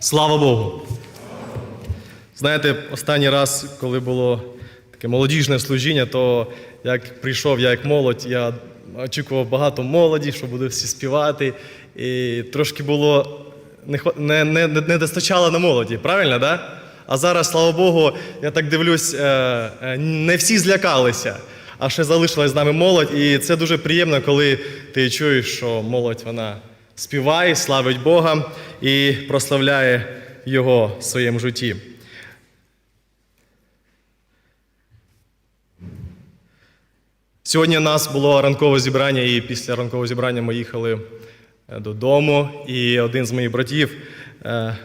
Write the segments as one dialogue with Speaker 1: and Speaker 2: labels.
Speaker 1: Слава Богу! Знаєте, останній раз, коли було таке молодіжне служіння, то як прийшов я як молодь, я очікував багато молоді, що буде всі співати. І трошки було не, не, не достачало на молоді, правильно, да? А зараз, слава Богу, я так дивлюсь, е, е, не всі злякалися, а ще залишилась з нами молодь. І це дуже приємно, коли ти чуєш, що молодь вона співає, славить Бога і прославляє Його в своєму житті. Сьогодні у нас було ранкове зібрання, і після ранкового зібрання ми їхали е, додому. І один з моїх братів, е,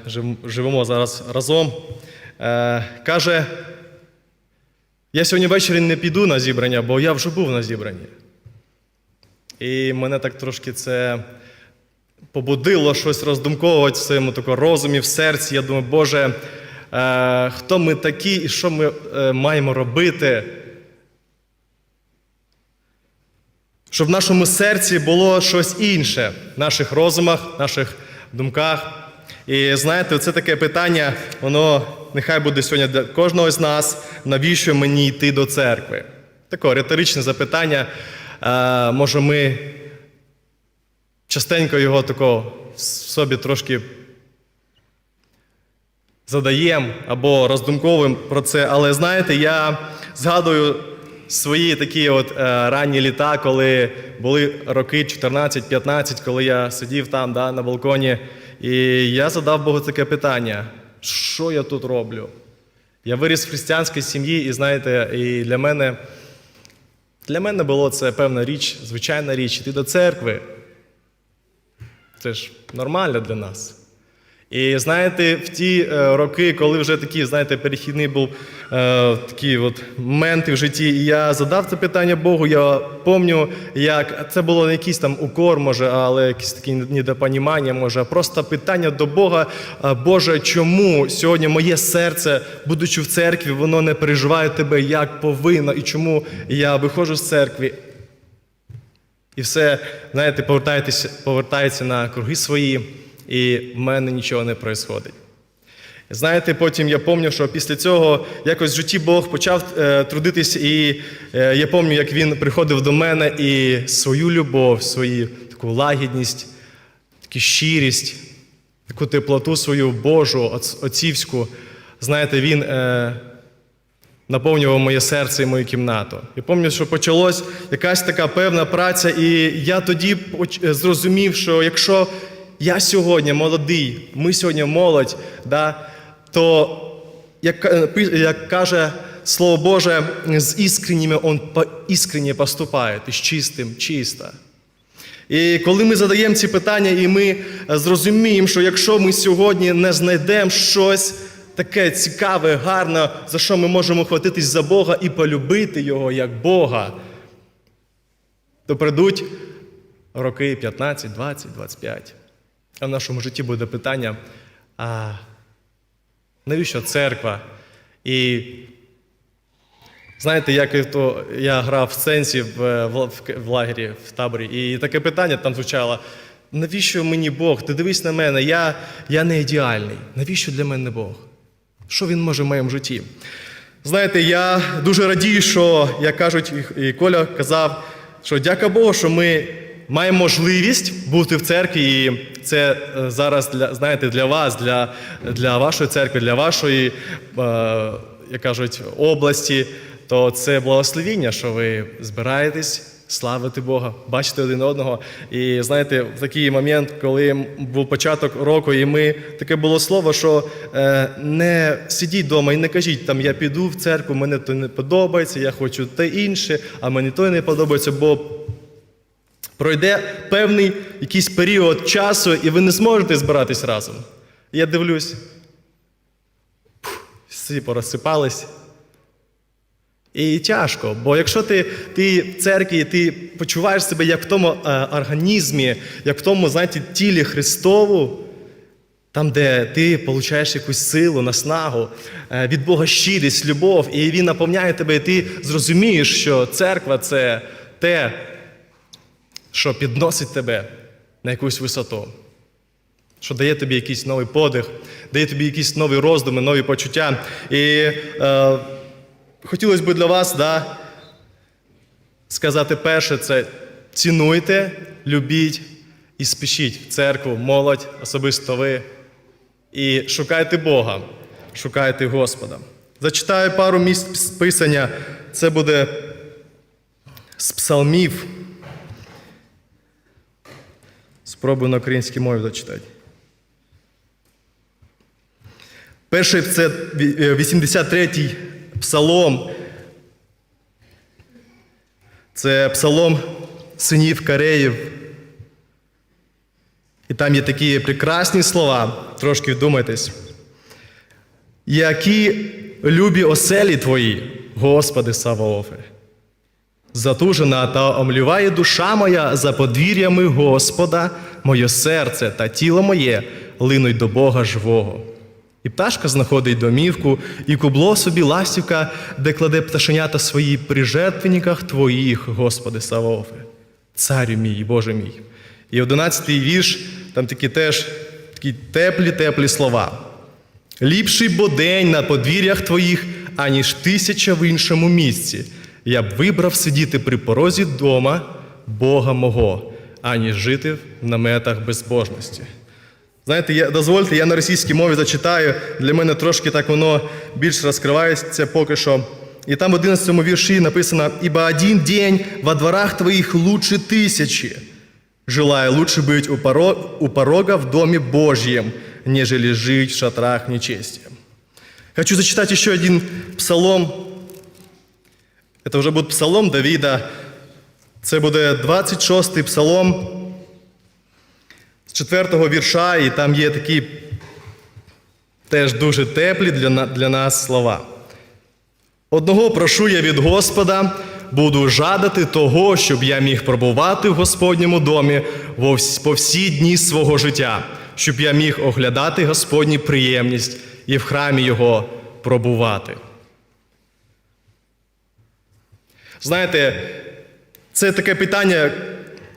Speaker 1: живемо зараз разом, е, каже: я сьогодні ввечері не піду на зібрання, бо я вже був на зібранні. І мене так трошки це побудило щось роздумковувати в своєму такому розумі, в серці. Я думаю, Боже, е, хто ми такі і що ми е, маємо робити? щоб в нашому серці було щось інше, в наших розумах, в наших думках. І знаєте, це таке питання, воно нехай буде сьогодні для кожного з нас, навіщо мені йти до церкви? Таке риторичне запитання. Е, може, ми частенько його такого в собі трошки задаємо або роздумковуємо про це. Але знаєте, я згадую свої такі от е, ранні літа, коли були роки 14-15, коли я сидів там да, на балконі, і я задав Богу таке питання: що я тут роблю? Я виріс в християнській сім'ї, і знаєте, і для мене, для мене було це певна річ, звичайна річ, іти до церкви. Це ж нормально для нас. І знаєте, в ті е, роки, коли вже такий, знаєте, перехідний був е, такі от моменти в житті, і я задав це питання Богу. Я пам'ятаю, як це було не якийсь там укор, може, але якесь таке недопонімання, може, а просто питання до Бога. Боже, чому сьогодні моє серце, будучи в церкві, воно не переживає тебе як повинно, і чому я виходжу з церкви, і все, знаєте, повертається на круги свої, і в мене нічого не відбувається. Знаєте, потім я пам'ятаю, що після цього якось в житті Бог почав е, трудитися, і е, я пам'ятаю, як він приходив до мене і свою любов, свою таку лагідність, таку щирість, таку теплоту свою Божу, отцівську, знаєте, він е, наповнював моє серце і мою кімнату. Я пам'ятаю, що почалась якась така певна праця, і я тоді е, зрозумів, що якщо я сьогодні молодий, ми сьогодні молодь, да, то як, е, як каже Слово Боже, з іскренніми он іскренне поступає, з чистим, чисто. І коли ми задаємо ці питання, і ми е, зрозуміємо, що якщо ми сьогодні не знайдемо щось таке цікаве, гарне, за що ми можемо хватитись за Бога і полюбити Його як Бога, то прийдуть роки 15, 20, 25. А в нашому житті буде питання: а навіщо церква? І Знаєте, як то я грав в сенсі в, в, в лагері, в таборі, і таке питання там звучало: навіщо мені Бог? Ти дивись на мене, я, я не ідеальний. Навіщо для мене Бог? Що він може в моєму житті? Знаєте, я дуже радію, що, як кажуть, і- Коля казав, що дяка Богу, що ми маємо можливість бути в церкві, і це е, зараз для, знаєте, для вас, для, для вашої церкви, для вашої, е, як кажуть, області, то це благословіння, що ви збираєтесь. Славити Бога, бачити один одного. І знаєте, в такий момент, коли був початок року, і ми таке було слово, що е, не сидіть вдома і не кажіть, там я піду в церкву, мене то не подобається, я хочу те інше, а мені то не подобається, бо пройде певний якийсь період часу, і ви не зможете збиратись разом. Я дивлюсь, всі порозсипались. І тяжко, бо якщо ти, ти в церкві, ти почуваєш себе як в тому е, організмі, як в тому, знаєте, тілі Христову, там, де ти получаєш якусь силу, наснагу, е, від Бога щирість, любов, і Він наповняє тебе, і ти зрозумієш, що церква це те, що підносить тебе на якусь висоту. що дає тобі якийсь новий подих, дає тобі якісь нові роздуми, нові почуття. І е, хотілося б для вас да, сказати перше, це цінуйте, любіть і спішіть в церкву, молодь, особисто ви. І шукайте Бога, шукайте Господа. Зачитаю пару місць Писання. Це буде з псалмів. Спробую на українській мові зачитати. Перший це 83-й псалом. Це псалом синів Кареїв. І там є такі прекрасні слова, трошки вдумайтесь. Які любі оселі твої, Господи Саваофе. Затужена та омліває душа моя за подвір'ями Господа, моє серце та тіло моє линуть до Бога живого. І пташка знаходить домівку, і кубло собі ластівка, де кладе пташенята свої при жертвенниках твоїх, Господи Саваофе. Царю мій, Боже мій. І одинадцятий вірш, там такі теж такі теплі-теплі слова. Ліпший бо день на подвір'ях твоїх, аніж тисяча в іншому місці. Я б вибрав сидіти при порозі дома Бога мого, аніж жити в наметах безбожності. Знаєте, я, дозвольте, я на російській мові зачитаю. Для мене трошки так воно більш розкривається поки що. І там в 11 вірші написано: «Ибо один день во дворах твоих лучше тысячи. Желаю лучше быть у, поро- у порога в доме Божьем, нежели жить в шатрах нечестия. Хочу зачитать еще один псалом. Это вже буде псалом Давіда. Це буде 26-й псалом з 4 вірша, і там є такі теж дуже теплі для, для нас слова. Одного прошу я від Господа, буду жадати того, щоб я міг пробувати в Господньому домі по всі дні свого життя, щоб я міг оглядати Господню приємність і в храмі Його пробувати. Знаєте, це таке питання,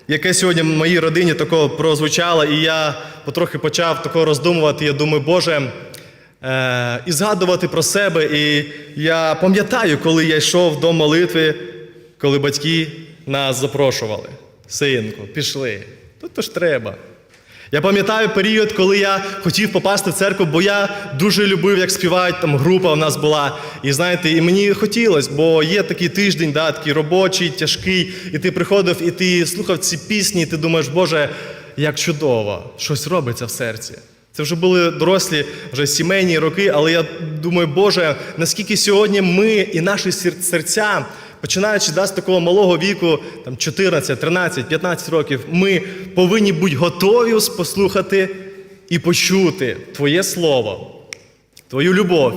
Speaker 1: яке сьогодні в моїй родині такого прозвучало, і я потрохи почав такого роздумувати. Я думаю, Боже, е, і згадувати про себе. І я пам'ятаю, коли я йшов до молитви, коли батьки нас запрошували. Синку, пішли. Тут то ж треба. Я пам'ятаю період, коли я хотів попасти в церкву, бо я дуже любив, як співають, там група в нас була. І знаєте, і мені хотілося, бо є такий тиждень, да, такий робочий, тяжкий, і ти приходив, і ти слухав ці пісні, і ти думаєш, Боже, як чудово, щось робиться в серці. Це вже були дорослі, вже сімейні роки, але я думаю, Боже, наскільки сьогодні ми і наші сер- серця, починаючи да, з такого малого віку, там 14, 13, 15 років, ми повинні бути готові послухати і почути Твоє Слово, Твою любов,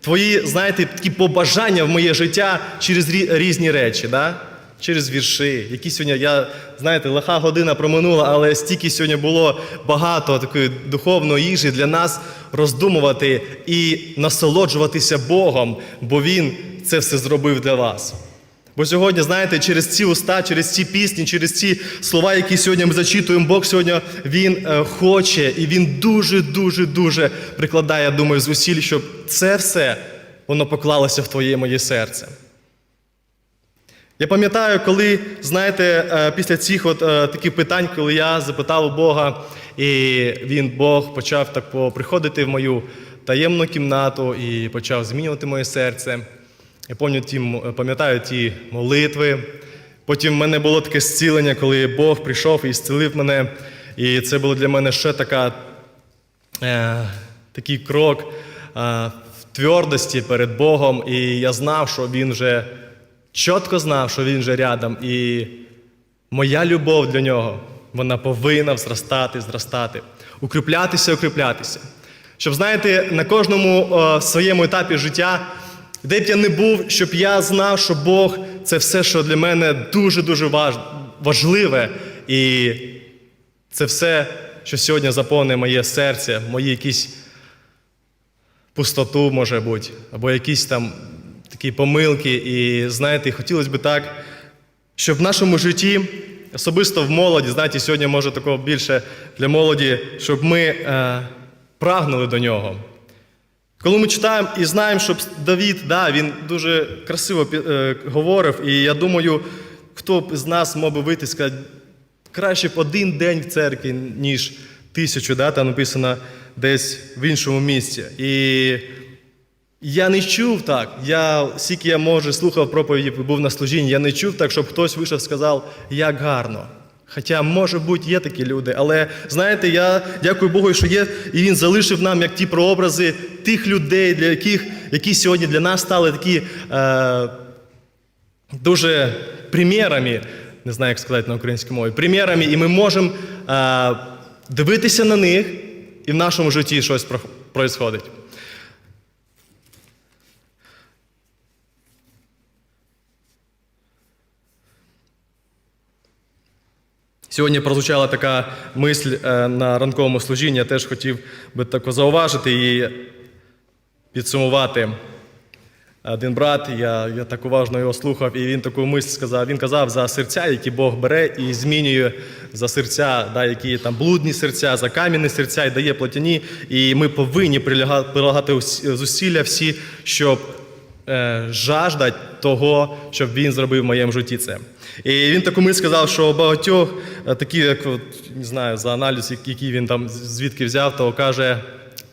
Speaker 1: Твої, знаєте, такі побажання в моє життя через різні речі, да? через вірші. Які сьогодні, я, знаєте, лиха година проминула, але стільки сьогодні було багато такої духовної їжі для нас роздумувати і насолоджуватися Богом, бо Він це все зробив для вас. Бо сьогодні, знаєте, через ці уста, через ці пісні, через ці слова, які сьогодні ми зачитуємо, Бог сьогодні Він е, хоче і Він дуже, дуже, прикладає, я думаю, зусиль, щоб це все воно поклалося в твоє моє серце. Я пам'ятаю, коли, знаєте, е, після цих от е, таких питань, коли я запитав у Бога, і він, Бог, почав так приходити в мою таємну кімнату і почав змінювати моє серце. Я пам'ятаю ті, молитви. Потім в мене було таке зцілення, коли Бог прийшов і зцілив мене. І це було для мене ще така е, такий крок е, в твердості перед Богом, і я знав, що Він вже чітко знав, що Він вже рядом. І моя любов для нього, вона повинна зростати, зростати, укріплятися, укріплятися. Щоб, знаєте, на кожному е, своєму етапі життя, де б я не був, щоб я знав, що Бог це все, що для мене дуже-дуже важливе. І це все, що сьогодні заповнює моє серце, мої якісь пустоту, може бути, або якісь там такі помилки. І знаєте, хотілося б так, щоб в нашому житті особисто в молоді, знаєте, сьогодні може такого більше для молоді, щоб ми е, прагнули до нього. Коли ми читаємо і знаємо, що Давід, да, він дуже красиво е, говорив, і я думаю, хто б з нас мог би вийти і сказати, краще б один день в церкві, ніж тисячу, да, там написано десь в іншому місці. І я не чув так. Я скільки я може слухав проповіді, був на служінні, я не чув так, щоб хтось вийшов і сказав, як гарно. Хоча, може бути, є такі люди, але знаєте, я дякую Богу, що є, і він залишив нам як ті прообрази тих людей, для яких які сьогодні для нас стали такі е, дуже примірами, не знаю, як сказати на українській мові, примірами, і ми можемо е, дивитися на них, і в нашому житті щось происходить. Сьогодні прозвучала така мисль е, на ранковому служінні. Я теж хотів би тако зауважити і підсумувати. Один брат, я, я так уважно його слухав, і він таку мисль сказав. Він казав за серця, які Бог бере і змінює за серця, да, які там блудні серця, за кам'яні серця і дає плотяні. І ми повинні прилагати зусилля всі, щоб е, жаждать того, щоб він зробив в моєму житті це. І він таку мисль сказав, що багатьох, е, такі, як не знаю, за аналіз, який він там звідки взяв, то каже.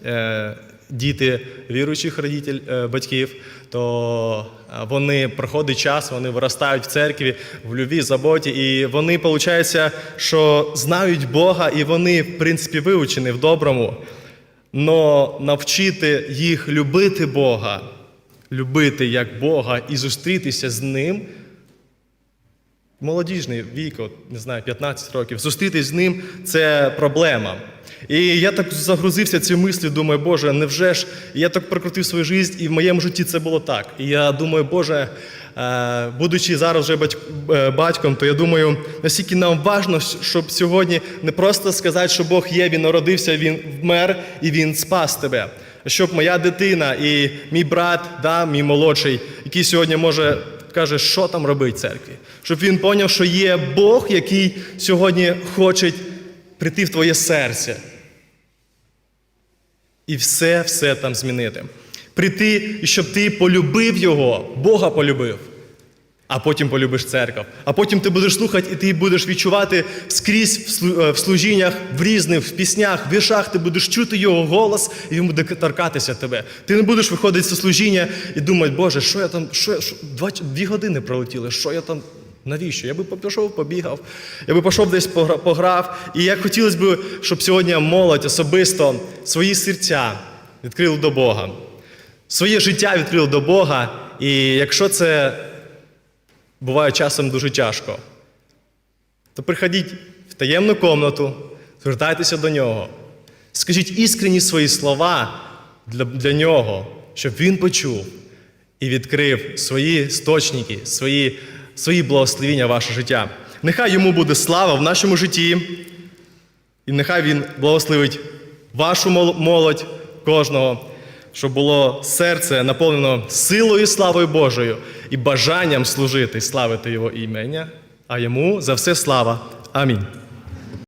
Speaker 1: Е, Діти віруючих родитель, е, батьків, то вони проходить час, вони виростають в церкві, в любві, заботі, і вони, виходить, що знають Бога, і вони, в принципі, вивчені в доброму. Но навчити їх любити Бога, любити як Бога і зустрітися з Ним. Молодіжний вік, от, не знаю, 15 років, зустрітись з ним це проблема. І я так загрузився цією мислю, думаю, Боже, невже ж я так прокрутив свою життя, і в моєму житті це було так. І я думаю, Боже, е, будучи зараз вже е, батьком, то я думаю, наскільки нам важливо, щоб сьогодні не просто сказати, що Бог є, Він народився, Він вмер і Він спас тебе. Щоб моя дитина і мій брат, да, мій молодший, який сьогодні може каже, що там робить церкві. Щоб він зрозумів, що є Бог, який сьогодні хоче прийти в твоє серце. І все, все там змінити. Прийти, щоб ти полюбив його, Бога полюбив, а потім полюбиш церкву. А потім ти будеш слухати, і ти будеш відчувати скрізь е, в служіннях, в різних, в піснях, в віршах, ти будеш чути його голос, і він буде торкатися тебе. Ти не будеш виходити зі служіння і думати, Боже, що я там, що, що два, дві години пролетіли, що я там. Навіщо? Я би пішов, побігав, я би пішов десь погра- пограв. І як хотілося б, щоб сьогодні молодь особисто свої серця відкрили до Бога, своє життя відкрили до Бога. І якщо це буває часом дуже тяжко, то приходіть в таємну комнату, звертайтеся до нього, скажіть іскренні свої слова для, для нього, щоб він почув і відкрив свої сточники, свої, свої благословіння ваше життя. Нехай йому буде слава в нашому житті, і нехай він благословить вашу молодь, кожного, щоб було серце наповнено силою і славою Божою і бажанням служити і славити Його імення, а йому за все слава. Амінь.